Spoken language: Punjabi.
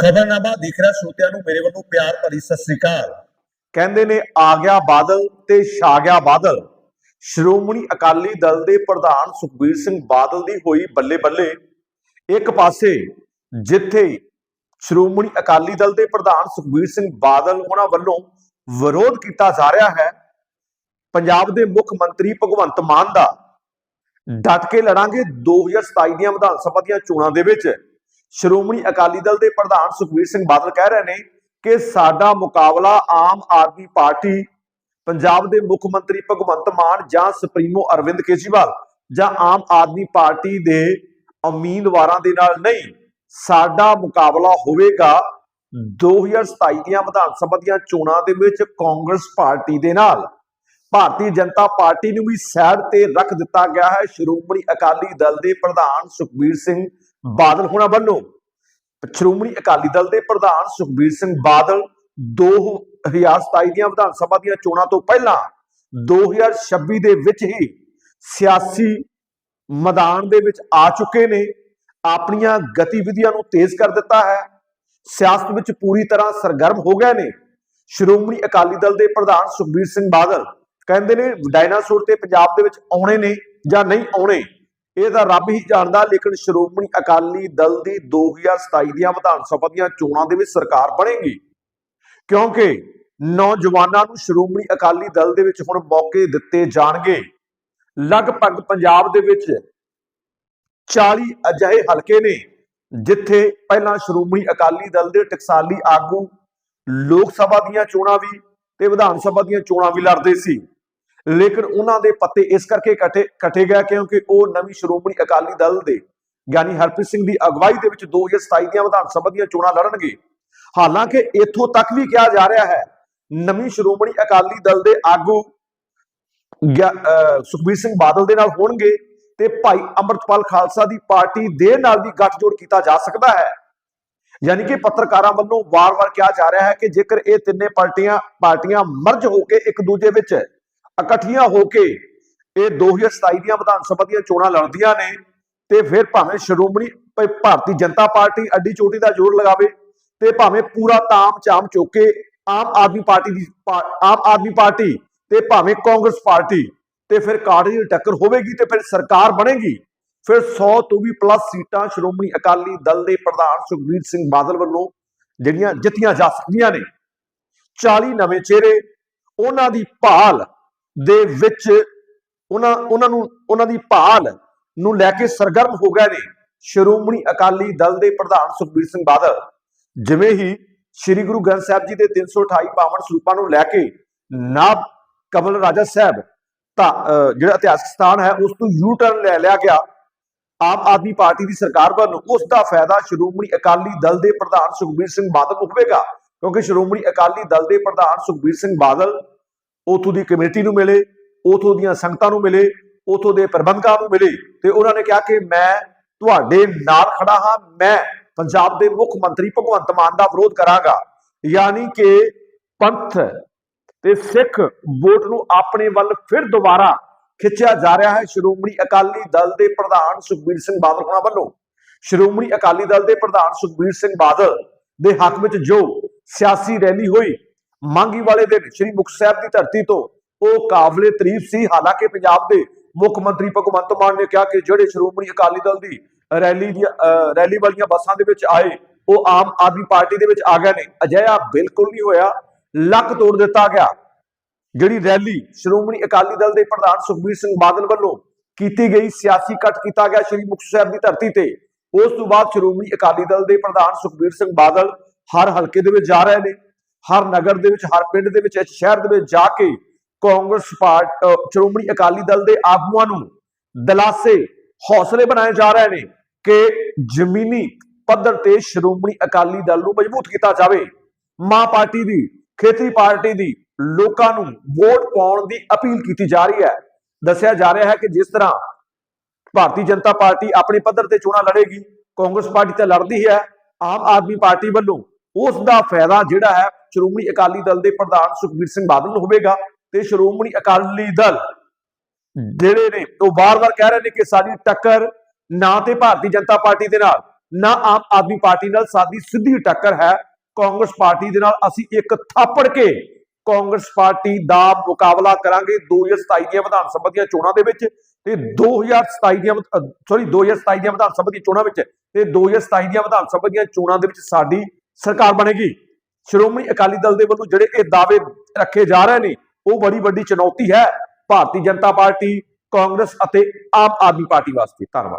ਖਬਰਨਾਮਾ ਦੇਖ ਰਿਹਾ ਸਰੋਤਿਆਂ ਨੂੰ, ਮੇਰੇ ਵੱਲੋਂ ਪਿਆਰ ਭਰੀ ਸਤਿ ਸ੍ਰੀ ਅਕਾਲ। ਕਹਿੰਦੇ ਨੇ, ਆ ਗਿਆ ਬਾਦਲ ਤੇ ਛਾ ਗਿਆ ਬਾਦਲ। ਸ਼੍ਰੋਮਣੀ ਅਕਾਲੀ ਦਲ ਦੇ ਪ੍ਰਧਾਨ ਸੁਖਬੀਰ ਸਿੰਘ ਬਾਦਲ ਦੀ ਹੋਈ ਬੱਲੇ ਬੱਲੇ ਇੱਕ ਪਾਸੇ ਜਿੱਥੇ ਸ਼੍ਰੋਮਣੀ ਅਕਾਲੀ ਦਲ ਦੇ ਪ੍ਰਧਾਨ ਸੁਖਬੀਰ ਸਿੰਘ ਬਾਦਲ ਉਹਨਾਂ ਵੱਲੋਂ ਵਿਰੋਧ ਕੀਤਾ ਜਾ ਰਿਹਾ ਹੈ, ਪੰਜਾਬ ਦੇ ਮੁੱਖ ਮੰਤਰੀ ਭਗਵੰਤ ਮਾਨ ਦਾ। ਡਟ ਕੇ ਲੜਾਂਗੇ 2027 ਦੀਆਂ ਵਿਧਾਨ ਸਭਾ ਦੀਆਂ ਚੋਣਾਂ ਦੇ ਵਿੱਚ। ਸ਼੍ਰੋਮਣੀ ਅਕਾਲੀ ਦਲ ਦੇ ਪ੍ਰਧਾਨ ਸੁਖਬੀਰ ਸਿੰਘ ਬਾਦਲ ਕਹਿ ਰਹੇ ਨੇ ਕਿ ਸਾਡਾ ਮੁਕਾਬਲਾ ਆਮ ਆਦਮੀ ਪਾਰਟੀ, ਪੰਜਾਬ ਦੇ ਮੁੱਖ ਮੰਤਰੀ ਭਗਵੰਤ ਮਾਨ ਜਾਂ ਸੁਪਰੀਮੋ ਅਰਵਿੰਦ ਕੇਜਰੀਵਾਲ ਜਾਂ ਆਮ ਆਦਮੀ ਪਾਰਟੀ ਦੇ ਉਮੀਦਵਾਰਾਂ ਦੇ ਨਾਲ ਨਹੀਂ, ਸਾਡਾ ਮੁਕਾਬਲਾ ਹੋਵੇਗਾ 2027 ਦੀਆਂ ਵਿਧਾਨ ਸਭਾ ਦੀਆਂ ਚੋਣਾਂ ਦੇ ਵਿੱਚ ਕਾਂਗਰਸ ਪਾਰਟੀ ਦੇ ਨਾਲ। ਭਾਰਤੀ ਜਨਤਾ ਪਾਰਟੀ ਨੂੰ ਵੀ ਸਾਈਡ ਤੇ ਰੱਖ ਦਿੱਤਾ ਗਿਆ ਹੈ। ਸ਼੍ਰੋਮਣੀ ਅਕਾਲੀ ਦਲ ਦੇ ਪ੍ਰਧਾਨ ਸੁਖਬੀਰ ਸਿੰਘ ਬਾਦਲ ਹੋਣਾ ਵੱਲੋਂ ਸ਼੍ਰੋਮਣੀ ਅਕਾਲੀ ਦਲ ਦੇ ਪ੍ਰਧਾਨ ਸੁਖਬੀਰ ਸਿੰਘ ਬਾਦਲ 2027 ਦੀਆਂ ਵਿਧਾਨ ਸਭਾ ਦੀਆਂ ਚੋਣਾਂ ਤੋਂ ਪਹਿਲਾਂ 2026 ਦੇ ਵਿੱਚ ਹੀ ਸਿਆਸੀ ਮੈਦਾਨ ਦੇ ਵਿੱਚ ਆ ਚੁੱਕੇ ਨੇ, ਆਪਣੀਆਂ ਗਤੀਵਿਧੀਆਂ ਨੂੰ ਤੇਜ਼ ਕਰ ਦਿੱਤਾ ਹੈ, ਸਿਆਸਤ ਵਿੱਚ ਪੂਰੀ ਤਰ੍ਹਾਂ ਸਰਗਰਮ ਹੋ ਗਏ ਨੇ। ਸ਼੍ਰੋਮਣੀ ਅਕਾਲੀ ਦਲ ਦੇ ਪ੍ਰਧਾਨ ਸੁਖਬੀਰ ਸਿੰਘ ਬਾਦਲ ਕਹਿੰਦੇ ਨੇ ਡਾਇਨਾਸੌਰ ਤੇ ਪੰਜਾਬ ਦੇ ਵਿੱਚ ਆਉਣੇ ਨੇ ਜਾਂ ਨਹੀਂ ਆਉਣੇ। ਇਹ ਤਾਂ ਰੱਬ ਹੀ ਜਾਣਦਾ, ਲੇਕਿਨ ਸ਼੍ਰੋਮਣੀ ਅਕਾਲੀ ਦਲ ਦੀ 2027 ਦੀਆਂ ਵਿਧਾਨ ਸਭਾ ਦੀਆਂ ਚੋਣਾਂ ਦੇ ਵਿੱਚ ਸਰਕਾਰ ਬਣੇਗੀ। ਕਿਉਂਕਿ ਨੌਜਵਾਨਾਂ ਨੂੰ ਸ਼੍ਰੋਮਣੀ ਅਕਾਲੀ ਦਲ ਦੇ ਵਿੱਚ ਹੁਣ ਮੌਕੇ ਦਿੱਤੇ ਜਾਣਗੇ। ਲਗਭਗ ਪੰਜਾਬ ਦੇ ਵਿੱਚ 40 ਅਜਿਹੇ ਹਲਕੇ ਨੇ ਜਿੱਥੇ ਪਹਿਲਾਂ ਸ਼੍ਰੋਮਣੀ ਅਕਾਲੀ ਦਲ ਦੇ ਟਕਸਾਲੀ ਆਗੂ ਲੋਕ ਸਭਾ ਦੀਆਂ ਚੋਣਾਂ ਵੀ ਤੇ ਵਿਧਾਨ ਸਭਾ ਦੀਆਂ ਚੋਣਾਂ ਵੀ ਲੜਦੇ ਸੀ। ਲੇਕਿਨ ਉਹਨਾਂ ਦੇ ਪੱਤੇ ਇਸ ਕਰਕੇ ਕੱਟੇ ਕੱਟੇ ਗਏ ਕਿਉਂਕਿ ਉਹ ਨਵੀਂ ਸ਼੍ਰੋਮਣੀ ਅਕਾਲੀ ਦਲ ਦੇ ਗਿਆਨੀ ਹਰਪ੍ਰੀਤ ਸਿੰਘ ਦੀ ਅਗਵਾਈ ਦੇ ਵਿੱਚ 2027 ਦੀਆਂ ਵਿਧਾਨ ਸਭਾ ਦੀਆਂ ਚੋਣਾਂ ਲੜਨਗੇ। ਹਾਲਾਂਕਿ ਇੱਥੋਂ ਤੱਕ ਵੀ ਕਿਹਾ ਜਾ ਰਿਹਾ ਹੈ, ਨਵੀਂ ਸ਼੍ਰੋਮਣੀ ਅਕਾਲੀ ਦਲ ਦੇ ਆਗੂ ਗਿਆ- ਅਹ ਸੁਖਬੀਰ ਸਿੰਘ ਬਾਦਲ ਦੇ ਨਾਲ ਹੋਣਗੇ ਤੇ ਭਾਈ ਅਮਰਤਪਾਲ ਖਾਲਸਾ ਦੀ ਪਾਰਟੀ ਦੇ ਨਾਲ ਵੀ ਗੱਠਜੋੜ ਕੀਤਾ ਜਾ ਸਕਦਾ ਹੈ। ਯਾਨੀ ਕਿ ਪੱਤਰਕਾਰਾਂ ਵੱਲੋਂ ਵਾਰ-ਵਾਰ ਕਿਹਾ ਜਾ ਰਿਹਾ ਹੈ ਕਿ ਜੇਕਰ ਇਹ ਤਿੰਨੇ ਪਾਰਟੀਆਂ ਪਾਰਟੀਆਂ ਮਰਜ ਹੋ ਕੇ ਇੱਕ ਦੂਜੇ ਵਿੱਚ ਇਕੱਠੀਆਂ ਹੋ ਕੇ ਇਹ 2027 ਦੀਆਂ ਵਿਧਾਨ ਸਭਾ ਦੀਆਂ ਚੋਣਾਂ ਲੜਦੀਆਂ ਨੇ ਤੇ ਫਿਰ ਭਾਵੇਂ ਸ਼੍ਰੋਮਣੀ ਭਾਰਤੀ ਜਨਤਾ ਪਾਰਟੀ ਅੱਡੀ ਚੋਟੀ ਦਾ ਜ਼ੋਰ ਲਗਾਵੇ ਤੇ ਭਾਵੇਂ ਪੂਰਾ ਤਾਮ ਚਾਮ ਚੁੱਕ ਆਮ ਆਦਮੀ ਪਾਰਟੀ ਦੀ ਆਮ ਆਦਮੀ ਪਾਰਟੀ ਤੇ ਭਾਵੇਂ ਕਾਂਗਰਸ ਪਾਰਟੀ ਤੇ ਫਿਰ ਕਾਰਡ ਦੀ ਟੱਕਰ ਹੋਵੇਗੀ ਤੇ ਫਿਰ ਸਰਕਾਰ ਬਣੇਗੀ, ਫਿਰ 100 ਤੋਂ ਵੀ ਪਲੱਸ ਸੀਟਾਂ ਸ਼੍ਰੋਮਣੀ ਅਕਾਲੀ ਦਲ ਦੇ ਪ੍ਰਧਾਨ ਸੁਖਬੀਰ ਸਿੰਘ ਬਾਦਲ ਵੱਲੋਂ ਜਿਹੜੀਆਂ ਜਿੱਤੀਆਂ ਜਾ ਸਕਦੀਆਂ ਨੇ 40 ਨਵੇਂ ਚਿਹਰੇ, ਉਹਨਾਂ ਦੀ ਭਾਲ ਦੇ ਵਿੱਚ ਉਹਨਾਂ ਉਹਨਾਂ ਨੂੰ ਉਹਨਾਂ ਦੀ ਭਾਲ ਨੂੰ ਲੈ ਕੇ ਸਰਗਰਮ ਹੋ ਗਏ ਨੇ ਸ਼੍ਰੋਮਣੀ ਅਕਾਲੀ ਦਲ ਦੇ ਪ੍ਰਧਾਨ ਸੁਖਬੀਰ ਸਿੰਘ ਬਾਦਲ। ਜਿਵੇਂ ਹੀ ਸ੍ਰੀ ਗੁਰੂ ਗ੍ਰੰਥ ਸਾਹਿਬ ਜੀ ਦੇ 328 ਪਾਵਨ ਸਰੂਪਾਂ ਨੂੰ ਲੈ ਕੇ ਨਾਬ ਕਮਲ ਰਾਜਾ ਸਾਹਿਬ ਤਾਂ ਅਹ, ਜਿਹੜਾ ਇਤਿਹਾਸਕ ਸਥਾਨ ਹੈ ਉਸ ਤੋਂ ਯੂ ਟਰਨ ਲੈ ਲਿਆ ਗਿਆ। ਆਮ ਆਦਮੀ ਪਾਰਟੀ ਦੀ ਸਰਕਾਰ ਵੱਲੋਂ ਉਸ ਦਾ ਫਾਇਦਾ ਸ਼੍ਰੋਮਣੀ ਅਕਾਲੀ ਦਲ ਦੇ ਪ੍ਰਧਾਨ ਸੁਖਬੀਰ ਸਿੰਘ ਬਾਦਲ ਨੂੰ ਹੋਵੇਗਾ ਕਿਉਂਕਿ ਸ਼੍ਰੋਮਣੀ ਅਕਾਲੀ ਦਲ ਦੇ ਪ੍ਰਧਾਨ ਸੁਖਬੀਰ ਸਿੰਘ ਬਾਦਲ ਉਥੋਂ ਦੀ ਕਮਿਊਨਿਟੀ ਨੂੰ ਮਿਲੇ, ਉਥੋਂ ਦੀਆਂ ਸੰਗਤਾਂ ਨੂੰ ਮਿਲੇ, ਉਥੋਂ ਦੇ ਪ੍ਰਬੰਧਕਾਂ ਨੂੰ ਮਿਲੇ ਤੇ ਉਹਨਾਂ ਨੇ ਕਿਹਾ ਕਿ ਮੈਂ ਤੁਹਾਡੇ ਨਾਲ ਖੜਾ ਹਾਂ, ਮੈਂ ਪੰਜਾਬ ਦੇ ਮੁੱਖ ਮੰਤਰੀ ਭਗਵੰਤ ਮਾਨ ਦਾ ਵਿਰੋਧ ਕਰਾਂਗਾ। ਯਾਨੀ ਕਿ ਪੰਥ ਤੇ ਸਿੱਖ ਵੋਟ ਨੂੰ ਆਪਣੇ ਵੱਲ ਫਿਰ ਦੁਬਾਰਾ ਖਿੱਚਿਆ ਜਾ ਰਿਹਾ ਹੈ। ਸ਼੍ਰੋਮਣੀ ਅਕਾਲੀ ਦਲ ਦੇ ਪ੍ਰਧਾਨ ਸੁਖਬੀਰ ਸਿੰਘ ਬਾਦਲ ਹੋਣਾ ਵੱਲੋਂ। ਸ਼੍ਰੋਮਣੀ ਅਕਾਲੀ ਦਲ ਦੇ ਪ੍ਰਧਾਨ ਸੁਖਬੀਰ ਸਿੰਘ ਬਾਦਲ ਦੇ ਹੱਕ ਵਿੱਚ ਜੋ ਸਿਆਸੀ ਰੈਲੀ ਹੋਈ ਮੰਗੀ ਵਾਲੇ ਦਿਨ ਸ੍ਰੀ ਮੁਕਤਸਰ ਸਾਹਿਬ ਦੀ ਧਰਤੀ ਤੋਂ ਉਹ ਕਾਬਲੇ ਤਾਰੀਫ ਸੀ। ਹਾਲਾਂਕਿ ਪੰਜਾਬ ਦੇ ਮੁੱਖ ਮੰਤਰੀ ਭਗਵੰਤ ਮਾਨ ਨੇ ਕਿਹਾ ਕਿ ਜਿਹੜੇ ਸ਼੍ਰੋਮਣੀ ਅਕਾਲੀ ਦਲ ਦੀ ਰੈਲੀ ਦੀ ਰੈਲੀ ਵਾਲੀਆਂ ਬੱਸਾਂ ਦੇ ਵਿੱਚ ਆਏ, ਉਹ ਆਮ ਆਦਮੀ ਪਾਰਟੀ ਦੇ ਵਿੱਚ ਆ ਗਏ ਨੇ। ਅਜਿਹਾ ਬਿਲਕੁਲ ਨਹੀਂ ਹੋਇਆ। ਲੱਕ ਤੋੜ ਦਿੱਤਾ ਗਿਆ। ਜਿਹੜੀ ਰੈਲੀ ਸ਼੍ਰੋਮਣੀ ਅਕਾਲੀ ਦਲ ਦੇ ਪ੍ਰਧਾਨ ਸੁਖਬੀਰ ਸਿੰਘ ਬਾਦਲ ਵੱਲੋਂ ਕੀਤੀ ਗਈ, ਸਿਆਸੀ ਕੱਟ ਕੀਤਾ ਗਿਆ ਸ੍ਰੀ ਮੁਕਤਸਰ ਸਾਹਿਬ ਦੀ ਧਰਤੀ ਤੇ, ਉਸ ਤੋਂ ਬਾਅਦ ਸ਼੍ਰੋਮਣੀ ਅਕਾਲੀ ਦਲ ਦੇ ਪ੍ਰਧਾਨ ਸੁਖਬੀਰ ਸਿੰਘ ਬਾਦਲ ਹਰ ਹਲਕੇ ਦੇ ਵਿੱਚ ਜਾ ਰਹੇ ਨੇ। ਹਰ ਨਗਰ ਦੇ ਵਿੱਚ, ਹਰ ਪਿੰਡ ਦੇ ਵਿੱਚ, ਇਸ ਸ਼ਹਿਰ ਦੇ ਵਿੱਚ ਜਾ ਕੇ ਕਾਂਗਰਸ ਪਾਰਟ ਸ਼੍ਰੋਮਣੀ ਅਕਾਲੀ ਦਲ ਦੇ ਆਗੂਆਂ ਨੂੰ ਦਲਾਸੇ, ਹੌਸਲੇ ਬਣਾਏ ਜਾ ਰਹੇ ਨੇ ਕਿ ਜ਼ਮੀਨੀ ਪੱਧਰ ਤੇ ਸ਼੍ਰੋਮਣੀ ਅਕਾਲੀ ਦਲ ਨੂੰ ਮਜ਼ਬੂਤ ਕੀਤਾ ਜਾਵੇ। ਮਾਂ ਪਾਰਟੀ ਦੀ ਖੇਤਰੀ ਪਾਰਟੀ ਦੀ ਲੋਕਾਂ ਨੂੰ ਵੋਟ ਪਾਉਣ ਦੀ ਅਪੀਲ ਕੀਤੀ ਜਾ ਰਹੀ ਹੈ। ਦੱਸਿਆ ਜਾ ਰਿਹਾ ਹੈ ਕਿ ਜਿਸ ਤਰ੍ਹਾਂ ਭਾਰਤੀ ਜਨਤਾ ਪਾਰਟੀ ਆਪਣੇ ਪੱਧਰ ਤੇ ਚੋਣਾਂ ਲੜੇਗੀ, ਕਾਂਗਰਸ ਪਾਰਟੀ ਤਾਂ ਲੜਦੀ ਹੈ, ਆਮ ਆਦਮੀ ਪਾਰਟੀ ਵੱਲੋਂ ਉਸ ਦਾ ਫਾਇਦਾ ਜਿਹੜਾ ਹੈ ਸ਼੍ਰੋਮਣੀ ਅਕਾਲੀ ਦਲ ਦੇ ਪ੍ਰਧਾਨ ਸੁਖਬੀਰ ਸਿੰਘ ਬਾਦਲ ਨੂੰ ਹੋਵੇਗਾ ਤੇ ਸ਼੍ਰੋਮਣੀ ਅਕਾਲੀ ਦਲ ਜਿਹੜੇ ਨੇ ਉਹ ਵਾਰ-ਵਾਰ ਕਹਿ ਰਹੇ ਨੇ ਕਿ ਸਾਡੀ ਟੱਕਰ ਨਾ ਤੇ ਭਾਰਤੀ ਜਨਤਾ ਪਾਰਟੀ ਦੇ ਨਾਲ, ਨਾ ਆਮ ਆਦਮੀ ਪਾਰਟੀ ਨਾਲ, ਸਾਡੀ ਸਿੱਧੀ ਟੱਕਰ ਹੈ ਕਾਂਗਰਸ ਪਾਰਟੀ ਦੇ ਨਾਲ। ਅਸੀਂ ਇੱਕ ਥਾਪੜ ਕੇ ਕਾਂਗਰਸ ਪਾਰਟੀ ਦਾ ਮੁਕਾਬਲਾ ਕਰਾਂਗੇ 2027 ਦੀਆਂ ਵਿਧਾਨ ਸਭਾ ਦੀਆਂ ਚੋਣਾਂ ਦੇ ਵਿੱਚ ਤੇ 2027 ਦੀਆਂ ਸੌਰੀ 2027 ਦੀਆਂ ਵਿਧਾਨ ਸਭਾ ਦੀਆਂ ਚੋਣਾਂ ਵਿੱਚ ਤੇ 2027 ਦੀਆਂ ਵਿਧਾਨ ਸਭਾ ਦੀਆਂ ਚੋਣਾਂ ਦੇ ਵਿੱਚ ਸਾਡੀ ਸਰਕਾਰ ਬਣੇਗੀ। ਸ਼੍ਰੋਮਣੀ ਅਕਾਲੀ ਦਲ ਦੇ ਵੱਲੋਂ ਜਿਹੜੇ ਇਹ ਦਾਅਵੇ ਰੱਖੇ ਜਾ ਰਹੇ ਨੇ, ਉਹ ਬੜੀ ਵੱਡੀ ਚੁਣੌਤੀ ਹੈ। ਭਾਰਤੀ ਜਨਤਾ ਪਾਰਟੀ, ਕਾਂਗਰਸ ਅਤੇ ਆਮ ਆਦਮੀ ਪਾਰਟੀ ਵਾਸਤੇ ਧੰਨਵਾਦ।